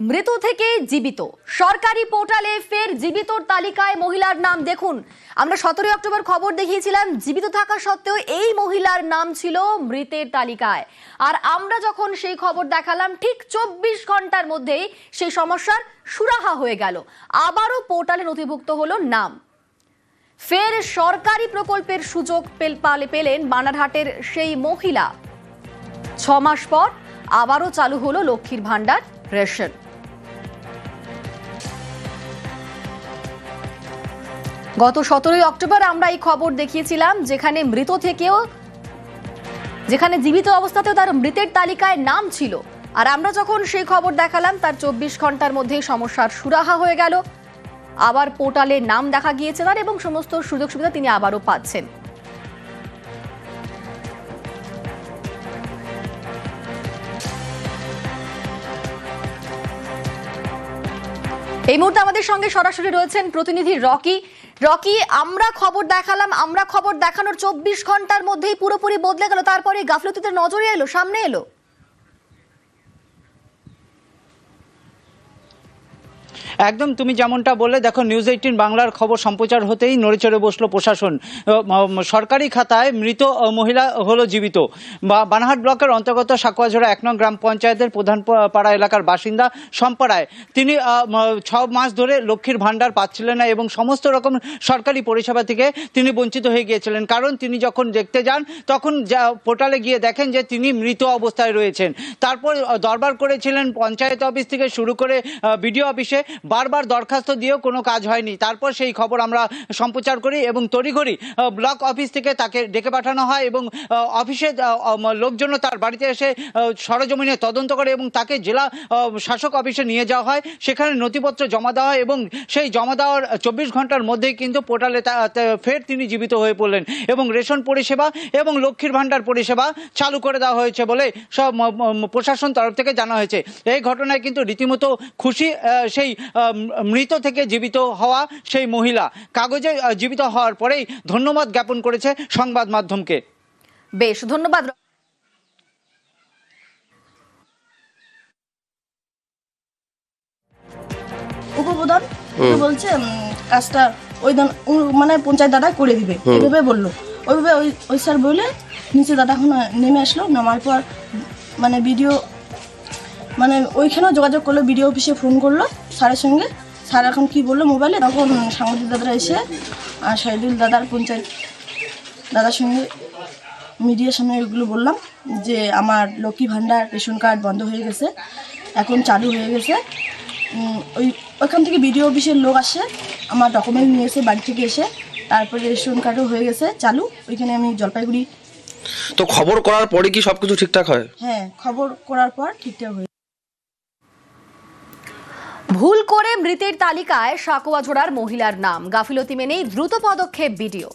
মৃত থেকে জীবিত। সরকারি পোর্টালে ফের জীবিতর তালিকায় মহিলার নাম দেখুন। আমরা সতেরোই অক্টোবর খবর দেখিয়েছিলাম, জীবিত থাকা সত্ত্বেও এই মহিলার নাম ছিল মৃতের তালিকায়। আর আমরা যখন সেই খবর দেখালাম, ঠিক চব্বিশ ঘণ্টার মধ্যেই সেই সমস্যার সুরাহা হয়ে গেল। আবারও পোর্টালে নথিভুক্ত হলো নাম। ফের সরকারি প্রকল্পের সুযোগ পেল- পালে পেলেন বানারহাটের সেই মহিলা। ছ মাস পর আবারও চালু হলো লক্ষ্মীর ভাণ্ডার রেশন। গত সতেরোই অক্টোবর আমরা এই খবর দেখিয়েছিলাম, যেখানে মৃত থেকেও, যেখানে জীবিত অবস্থাতেও তার মৃতের তালিকায় নাম ছিল। আর আমরা যখন সেই খবর দেখালাম, তার চব্বিশ ঘণ্টার মধ্যেই সমস্যার সুরাহা হয়ে গেল। আবার পোর্টালে নাম দেখা গিয়েছে তার এবং সমস্ত সুযোগ সুবিধা তিনি আবারও পাচ্ছেন। এই মুহূর্তে আমাদের সঙ্গে সরাসরি রয়েছেন প্রতিনিধি রকি। রকি, আমরা খবর দেখালাম, আমরা খবর দেখানোর চব্বিশ ঘণ্টার মধ্যেই পুরোপুরি বদলে গেল তারপরে গাফলতিতে নজরে এলো, সামনে এলো। একদম তুমি যেমনটা বললে, দেখো নিউজ এইটিন বাংলার খবর সম্প্রচার হতেই নড়েচড়ে বসল প্রশাসন। সরকারি খাতায় মৃত মহিলা হলো জীবিত। বা, বানাহাট ব্লকের অন্তর্গত সাকুয়াঝোড়া এক নং গ্রাম পঞ্চায়েতের প্রধান পাড়া এলাকার বাসিন্দা সম্পাড়ায়। তিনি ছ মাস ধরে লক্ষ্মীর ভাণ্ডার পাচ্ছিলেন না এবং সমস্ত রকম সরকারি পরিষেবা থেকে তিনি বঞ্চিত হয়ে গিয়েছিলেন। কারণ তিনি যখন দেখতে যান, তখন যা, পোর্টালে গিয়ে দেখেন যে তিনি মৃত অবস্থায় রয়েছেন। তারপর দরবার করেছিলেন পঞ্চায়েত অফিস থেকে শুরু করে বিডিও অফিসে। বারবার দরখাস্ত দিয়েও কোনো কাজ হয়নি। তারপর সেই খবর আমরা সম্প্রচার করি এবং তড়িঘড়ি ব্লক অফিস থেকে তাকে ডেকে পাঠানো হয় এবং অফিসে লোকজনও তার বাড়িতে এসে সরজমিনে তদন্ত করে এবং তাকে জেলা শাসক অফিসে নিয়ে যাওয়া হয়। সেখানে নথিপত্র জমা দেওয়া হয় এবং সেই জমা দেওয়ার চব্বিশ ঘণ্টার মধ্যেই কিন্তু পোর্টালে ফের তিনি জীবিত হয়ে পড়লেন এবং রেশন পরিষেবা এবং লক্ষ্মীর ভাণ্ডার পরিষেবা চালু করে দেওয়া হয়েছে বলে সব প্রশাসন তরফ থেকে জানা হয়েছে। এই ঘটনায় কিন্তু রীতিমতো খুশি সেই মৃত থেকে জীবিত হওয়া সেই মহিলা কাগজে জীবিত হওয়ার পরেই ধন্যবাদ জ্ঞাপন করেছে সংবাদ মাধ্যমকে। বেশ ধন্যবাদ। উপপ্রধান বলছে উম, কাজটা ওই মানে পঞ্চায়েত দাদা করে দিবে। এইভাবে বলল। ওইভাবে ওই ওই স্যার বলে নিচে দাদা এখন নেমে আসলো নামার পর মানে ভিডিও মানে ওইখানেও যোগাযোগ করল বিডিও অফিসে ফোন করল স্যারের সঙ্গে। স্যার এখন কি বলল মোবাইলে? তখন সাংবাদিক দাদারা এসে আর শহীদুল দাদার পঞ্চায়েত দাদার সঙ্গে মিডিয়ার সামনে এগুলো বললাম যে আমার লক্ষ্মী ভাণ্ডার রেশন কার্ড বন্ধ হয়ে গেছে এখন চালু হয়ে গেছে। ওই ওইখান থেকে বিডিও অফিসের লোক আসে আমার ডকুমেন্ট নিয়ে এসে বাড়ি থেকে এসে তারপরে রেশন কার্ডও হয়ে গেছে চালু। ওইখানে আমি জলপাইগুড়ি তো খবর করার পরে কি সবকিছু ঠিকঠাক হয়? হ্যাঁ খবর করার পর ঠিকঠাক হয়ে ভুল করে মৃতের তালিকায় সাকুয়াঝোড়ার মহিলার নাম। গাফিলতি মেনেই দ্রুত পদক্ষেপ ভিডিও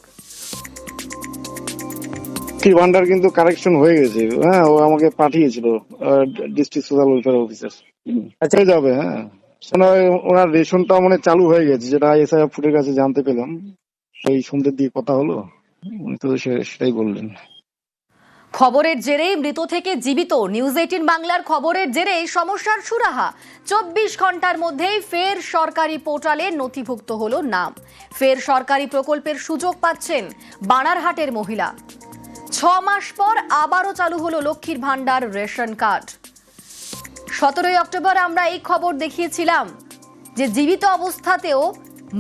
লক্ষ্মীর ভান্ডার কিন্তু কারেকশন হয়ে গেছে। হ্যাঁ ও আমাকে পাঠিয়েছিল ডিস্ট্রিক্ট সোশ্যাল ওয়েলফেয়ার অফিসার। আচ্ছা। যাবে হ্যাঁ। ওনার- ওনার রেশনটা মানে চালু হয়ে গেছে যেটা এসআই ফুটের কাছে জানতে পেলাম। এই সন্ধ্যের দিকে কথা হলো উনি তো সে- সেটাই বললেন। খবরের জেরেই মৃত থেকে জীবিত। নিউজ এইটিন বাংলার খবরের জেরেই সমস্যার সুরাহা। চব্বিশ ঘণ্টার মধ্যেই ফের সরকারি পোর্টালে নথিভুক্ত হলো নাম। ফের সরকারি প্রকল্পের সুযোগ পাচ্ছেন বানারহাটের মহিলা। ছ মাস পর আবারও চালু হলো লক্ষ্মীর ভান্ডার রেশন কার্ড। সতেরোই অক্টোবর আমরা এই খবর দেখিয়েছিলাম যে জীবিত অবস্থাতেও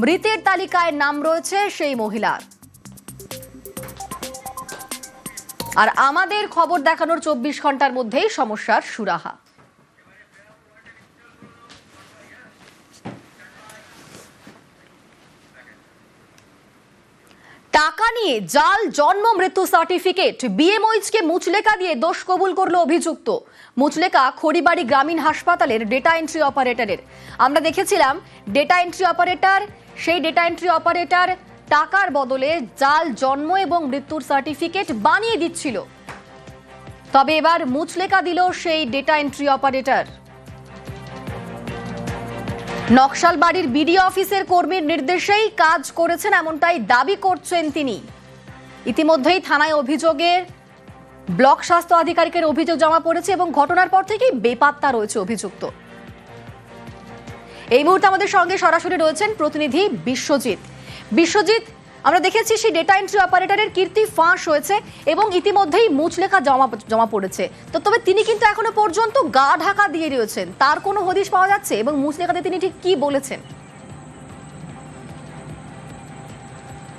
মৃতের তালিকায় নাম রয়েছে সেই মহিলার। আর আমাদের খবর দেখানোর চব্বিশ ঘণ্টার মধ্যেই সমস্যার সুরাহা। টাকা নিয়ে জাল, জন্ম, মৃত্যু সার্টিফিকেট বিএমওইচকে মুচলেকা দিয়ে দোষ কবুল করল অভিযুক্ত। মুচলেকা খড়িবাড়ি গ্রামীণ হাসপাতালের ডেটা এন্ট্রি অপারেটরের আমরা দেখেছিলাম ডেটা এন্ট্রি অপারেটর সেই ডেটা এন্ট্রি অপারেটর টাকার বদলে জাল, জন্ম এবং মৃত্যুর সার্টিফিকেট বানিয়ে দিচ্ছিল। তবে এবার মুচলেকা দিল সেই ডেটা এন্ট্রি অপারেটর নকশাল বাড়ির বিডি অফিসের কর্মীর নির্দেশেই কাজ করেছেন এমনটাই দাবি করছেন তিনি। ইতিমধ্যেই থানায় অভিযোগের, ব্লক স্বাস্থ্য আধিকারিকের অভিযোগ জমা পড়েছে এবং ঘটনার পর থেকেই বেপাত্তা রয়েছে অভিযুক্ত। এই মুহূর্তে আমাদের সঙ্গে সরাসরি রয়েছেন প্রতিনিধি বিশ্বজিৎ। বিশ্বজিৎ, আমরা দেখেছি সেই ডেটা এন্ট্রি অপারেটরের কীর্তি ফাঁস হয়েছে এবং ইতিমধ্যেই মুচলেখা জমা জমা পড়েছে। তো তবে তিনি কিন্তু এখনও পর্যন্ত গা ঢাকা দিয়ে রয়েছেন। তার কোনো হদিশ পাওয়া যাচ্ছে এবং মুচলেখাতে তিনি ঠিক কি বলেছেন?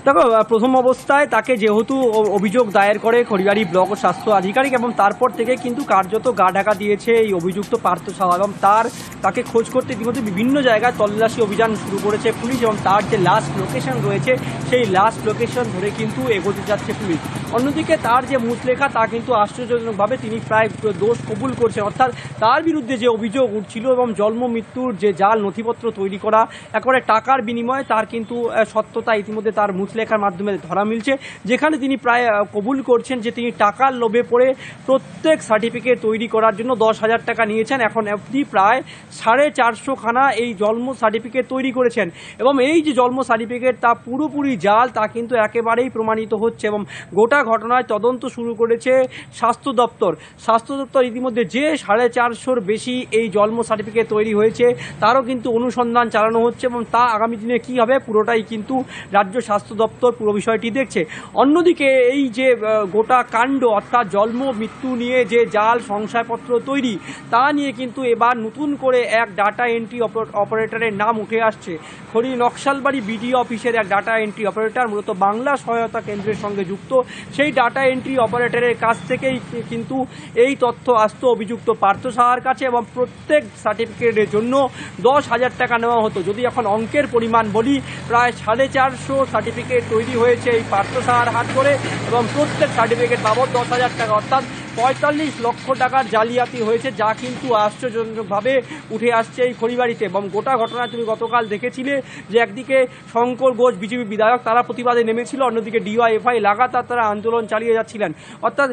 দেখো প্রথম অবস্থায় তাকে যেহেতু অভিযোগ দায়ের করে খড়িবাড়ি ব্লক স্বাস্থ্য আধিকারিক এবং তারপর থেকে কিন্তু কার্যত গা ঢাকা দিয়েছে এই অভিযুক্ত পার্থ সাহা এবং তার, তাকে খোঁজ করতে ইতিমধ্যে বিভিন্ন জায়গায় তল্লাশি অভিযান শুরু করেছে পুলিশ এবং তার যে লাস্ট লোকেশন রয়েছে, সেই লাস্ট লোকেশন ধরে কিন্তু এগোতে যাচ্ছে পুলিশ। অন্যদিকে তার যে মুচলেখা তা কিন্তু আশ্চর্যজনকভাবে তিনি প্রায় দোষ কবুল করছেন। অর্থাৎ তার বিরুদ্ধে যে অভিযোগ উঠছিল এবং জন্ম, মৃত্যুর যে জাল নথিপত্র তৈরি করা, একেবারে টাকার বিনিময়ে তার কিন্তু সত্যতা ইতিমধ্যে তার মুচলেখার মাধ্যমে ধরা মিলছে, যেখানে তিনি প্রায় কবুল করছেন যে তিনি টাকার লোভে পড়ে প্রত্যেক সার্টিফিকেট তৈরি করার জন্য দশ হাজার টাকা নিয়েছেন। এখন অবধি প্রায় সাড়ে চারশো খানা এই জন্ম সার্টিফিকেট তৈরি করেছেন এবং এই যে জন্ম সার্টিফিকেট তা পুরোপুরি জাল তা কিন্তু একেবারেই প্রমাণিত হচ্ছে এবং গোটা ঘটনায় তদন্ত শুরু করেছে স্বাস্থ্য দপ্তর। স্বাস্থ্য দপ্তর ইতিমধ্যে যে সাড়ে চারশোর বেশি এই জন্ম সার্টিফিকেট তৈরি হয়েছে, তারও কিন্তু অনুসন্ধান চালানো হচ্ছে এবং তা আগামী দিনে কী হবে পুরোটাই কিন্তু রাজ্য স্বাস্থ্য দপ্তর পুরো বিষয়টি দেখছে। অন্যদিকে এই যে গোটা কাণ্ড, অর্থাৎ জন্ম, মৃত্যু নিয়ে যে জাল, শংসাপত্র তৈরি, তা নিয়ে কিন্তু এবার নতুন করে এক ডাটা এন্ট্রি অপারেটরের নাম উঠে আসছে। খড়ি নকশালবাড়ি বিডিও অফিসের এক ডাটা এন্ট্রি অপারেটর মূলত বাংলা সহায়তা কেন্দ্রের সঙ্গে যুক্ত। সেই ডাটা এন্ট্রি অপারেটরের কাছ থেকেই কিন্তু এই তথ্য আসতো অভিযুক্ত পার্থ সাহার কাছে এবং প্রত্যেক সার্টিফিকেটের জন্য দশ হাজার টাকা নেওয়া হতো। যদি এখন অঙ্কের পরিমাণ বলি, প্রায় সাড়ে চারশো সার্টিফিকেট তৈরি হয়েছে এই পার্থ সাহার হাত করে এবং প্রত্যেক সার্টিফিকেট বাবদ দশ হাজার টাকা। অর্থাৎ পঁয়তাল্লিশ লক্ষ টাকার জালিয়াতি হয়েছে, যা কিন্তু আশ্চর্যজনকভাবে উঠে আসছে এই খড়িবাড়িতে। এবং গোটা ঘটনায় তুমি গতকাল দেখেছিলে যে একদিকে শঙ্কর ঘোষ, বিজেপি বিধায়ক, তারা প্রতিবাদে নেমেছিল, অন্যদিকে ডিওয়াইএফআই লাগাতার তারা আন্দোলন চালিয়ে যাচ্ছিলেন। অর্থাৎ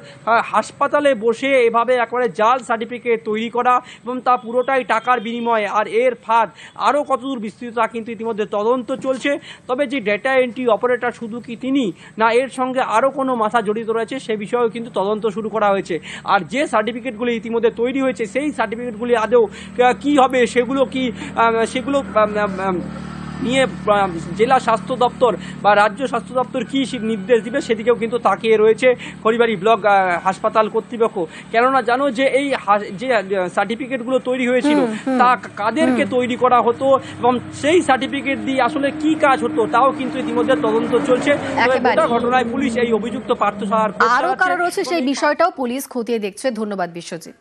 হাসপাতালে বসে এভাবে একবারে জাল সার্টিফিকেট তৈরি করা এবং তা পুরোটাই টাকার বিনিময়ে, আর এর ফাঁদ আরও কতদূর বিস্তৃত তা কিন্তু ইতিমধ্যে তদন্ত চলছে। তবে যে ডেটা এন্ট্রি অপারেটর শুধু কি তিনি, না এর সঙ্গে আরও কোনো মাথা জড়িত রয়েছে, সে বিষয়েও কিন্তু তদন্ত শুরু করা হয়েছে। আর যে সার্টিফিকেটগুলি ইতিমধ্যে তৈরি হয়েছে সেই সার্টিফিকেটগুলি আদৌ কী হবে সেগুলো কি সেগুলো নিয়ে জেলা স্বাস্থ্য দপ্তর বা রাজ্য স্বাস্থ্য দপ্তর কী নির্দেশ দিবে সেদিকেও কিন্তু তাকিয়ে রয়েছে খড়িবাড়ি ব্লক হাসপাতাল কর্তৃপক্ষ। কেননা জানো যে এই যে সার্টিফিকেটগুলো তৈরি হয়েছিল তা কাদেরকে তৈরি করা হতো এবং সেই সার্টিফিকেট দিয়ে আসলে কি কাজ হতো তাও কিন্তু ইতিমধ্যে তদন্ত চলছে। ঘটনায় পুলিশ এই অভিযুক্ত পার্থ সাহার আরও চালাচ্ছে। কারও রয়েছে সেই বিষয়টাও পুলিশ খতিয়ে দেখছে। ধন্যবাদ বিশ্বজিৎ।